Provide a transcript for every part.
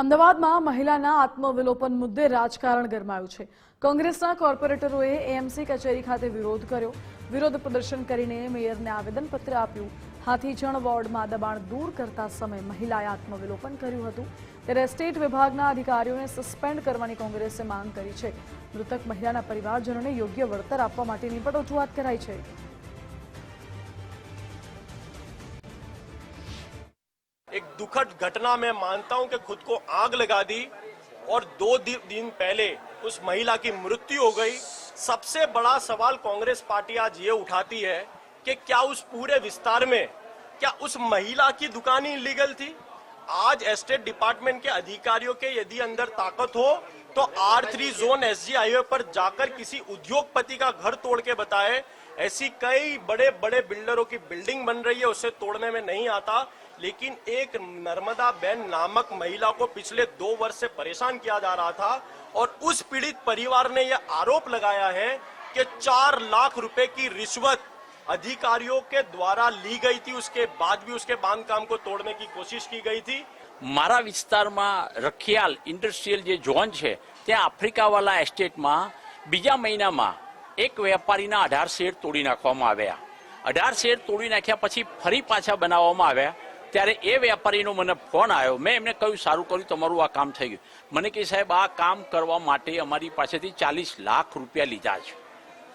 અમદાવાદમાં મહિલાના આત્મવિલોપન મુદ્દે રાજકારણ ગરમાયું છે. કોંગ્રેસના કોર્પોરેટરોએ એએમસી કચેરી ખાતે વિરોધ કર્યો. વિરોધ પ્રદર્શન કરીને મેયરને આવેદનપત્ર આપ્યું. હાથીજણ વોર્ડમાં દબાણ દૂર કરતા સમયે મહિલાએ આત્મવિલોપન કર્યું હતું. ત્યારે સ્ટેટ વિભાગના અધિકારીઓને સસ્પેન્ડ કરવાની કોંગ્રેસે માંગ કરી છે. મૃતક મહિલાના પરિવારજનોને યોગ્ય વળતર આપવા માટેની પણ રજૂઆત કરાઈ છે. एक दुखद घटना मैं मानता हूँ कि खुद को आग लगा दी और दो दिन पहले उस महिला की मृत्यु हो गई। सबसे बड़ा सवाल कांग्रेस पार्टी आज ये उठाती है कि क्या उस पूरे विस्तार में, क्या उस महिला की दुकान ही इलीगल थी? आज एस्टेट डिपार्टमेंट के अधिकारियों के यदि अंदर ताकत हो तो R three zone S G highway पर जाकर किसी उद्योगपति का घर तोड़ के बताए। ऐसी कई बड़े बड़े बिल्डरों की बिल्डिंग बन रही है, उसे तोड़ने में नहीं आता। लेकिन एक नर्मदा बेन नामक महिला को पिछले दो वर्ष से परेशान किया जा रहा था और उस पीड़ित परिवार ने यह आरोप लगाया है कि चार लाख रुपए की रिश्वत अधिकारियों के द्वारा ली गई थी उसके बाद भी उसके बांधकाम को तोड़ने की कोशिश की गई थी મારા વિસ્તારમાં રખિયાલ ઇન્ડસ્ટ્રીયલ જે ઝોન છે ત્યાં આફ્રિકાવાલા એસ્ટેટમાં બીજા મહિનામાં એક વેપારીના અઢાર શેર તોડી નાખવામાં આવ્યા અઢાર શેર તોડી નાખ્યા પછી ફરી પાછા બનાવવામાં આવ્યા ત્યારે એ વેપારીનો મને ફોન આવ્યો. મેં એમને કહ્યું, સારું કર્યું, તમારું આ કામ થઈ ગયું. મને કહે, સાહેબ, આ કામ કરવા માટે અમારી પાસેથી ચાલીસ લાખ રૂપિયા લીધા છે.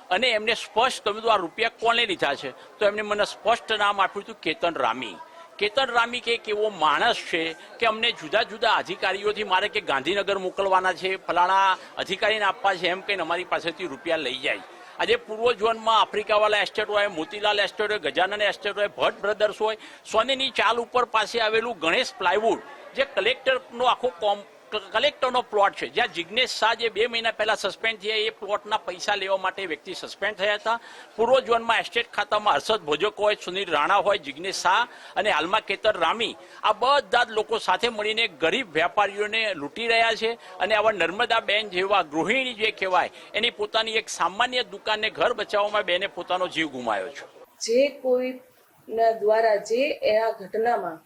અને એમને સ્પષ્ટ કહ્યું હતું આ રૂપિયા કોને લીધા છે? તો એમને મને સ્પષ્ટ નામ આપ્યું હતું, કેતન રામી. કેતન રામી કે એવો માણસ છે કે અમને જુદા જુદા અધિકારીઓથી મારે કે ગાંધીનગર મોકલવાના છે, ફલાણા અધિકારીને આપવા છે, એમ કહીને અમારી પાસેથી રૂપિયા લઈ જાય. આજે પૂર્વ ઝોનમાં આફ્રિકાવાલા એસ્ટેટ હોય મોતીલાલ એસ્ટેટ હોય ગજાનન એસ્ટેટ હોય ભટ્ટ બ્રધર્સ હોય સોનેની ચાલ ઉપર પાસે આવેલું ગણેશ પ્લાયવુડ, જે કલેક્ટરનો આખો કોમ કલેક્ટરનો પ્લોટ છે. જ્યાં જિજ્ઞેશ શાહ જે બે મહિના પહેલા સસ્પેન્ડ થયા, એ પ્લોટના પૈસા લેવા માટે વ્યક્તિ સસ્પેન્ડ થયા હતા. પૂર્વ ઝોનમાં એસ્ટેટ ખાતામાં હર્ષદ ભોજક હોય, સુનિલ રાણા હોય જિજ્ઞેશ શાહ અને હાલમાં કેતર રામી, આ બધા જ લોકો સાથે મળીને ગરીબ વેપારીઓને લૂંટી રહ્યા છે અને આવા નર્મદા બેન જેવા ગૃહિણી જે કહેવાય, એની પોતાની એક સામાન્ય દુકાનને ઘર બચાવવામાં બેને પોતાનો જીવ ગુમાવ્યો છે. જે કોઈ દ્વારા જે આ ઘટનામાં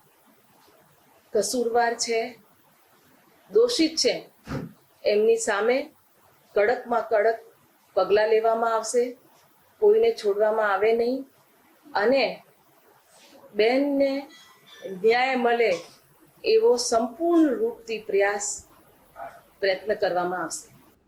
કસૂરવાર છે દોષિત છે. એમની સામે કડકમાં કડક પગલાં લેવામાં આવશે. કોઈને છોડવામાં આવે નહીં. અને બેનને ન્યાય મળે એવો સંપૂર્ણ રૂપથી પ્રયાસ પ્રયત્ન કરવામાં આવશે.